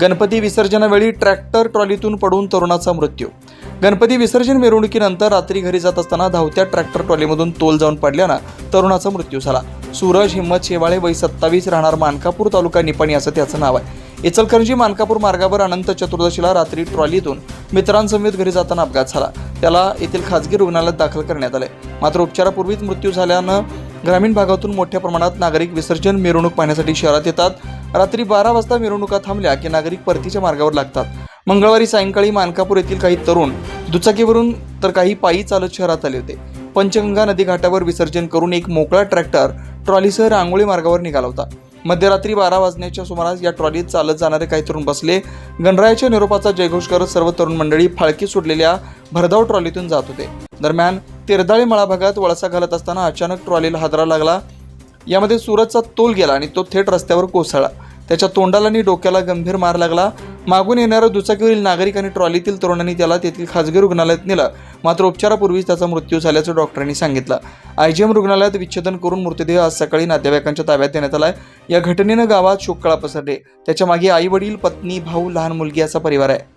Ganpati विसर्जनावेळी tractor ट्रॉलीतून पडून तरुणाचा मृत्यू. गणपती विसर्जन मिरवणुकीनंतर रात्री घरी जात असताना धावत्या ट्रॅक्टर ट्रॉलीमधून तोल जाऊन पडल्यानं तरुणाचा मृत्यू झाला. सूरज हिम्मत शेवाळे वय सत्तावीस राहणार मानकापूर तालुका निपाणी असं त्याचं नाव आहे. इचलकरंजी मानकापूर मार्गावर अनंत चतुर्दशीला रात्री ट्रॉलीतून मित्रांसमेत घरी जाताना अपघात झाला. त्याला येथील खाजगी रुग्णालयात दाखल करण्यात आले. मात्र उपचारापूर्वीच मृत्यू झाल्यानं ग्रामीण भागातून मोठ्या प्रमाणात नागरिक विसर्जन मिरवणूक पाहण्यासाठी शहरात येतात. रात्री बारा वाजता मिरवणुका थांबल्या की नागरिक परतीच्या मार्गावर लागतात. मंगळवारी सायंकाळी मानकापूर येथील काही तरुण दुचाकीवरून तर काही पायी चालत शहरात आले होते. पंचगंगा नदी घाटावर विसर्जन करून एक मोकळा ट्रॅक्टर ट्रॉलीसह रांगोळी मार्गावर निघाला होता. मध्यरात्री बारा वाजण्याच्या सुमारास या ट्रॉलीत चालत जाणारे काही तरुण बसले. गणरायाच्या निरोपाचा जयघोष करत सर्व तरुण मंडळी फाळकी सुटलेल्या भरधाव ट्रॉलीतून जात होते. दरम्यान तेरदाळी मळा भागात वळसा घालत असताना अचानक ट्रॉलीला हादरा लागला. यामध्ये सुरतचा तोल गेला आणि तो थेट रस्त्यावर कोसळला. त्याच्या तोंडाला आणि डोक्याला गंभीर मार लागला. मागून येणाऱ्या दुचाकीवरील नागरिक आणि ट्रॉलीतील तरुणांनी त्याला तेथील खाजगी रुग्णालयात नेलं. मात्र उपचारापूर्वीच त्याचा मृत्यू झाल्याचं डॉक्टरांनी सांगितलं. आयजीएम रुग्णालयात विच्छेदन करून मृतदेह आज सकाळी नातेवाईकांच्या ताब्यात देण्यात आलाय. या घटनेनं गावात शोककळा पसरले. त्याच्यामागे आई वडील पत्नी भाऊ लहान मुलगी असा परिवार आहे.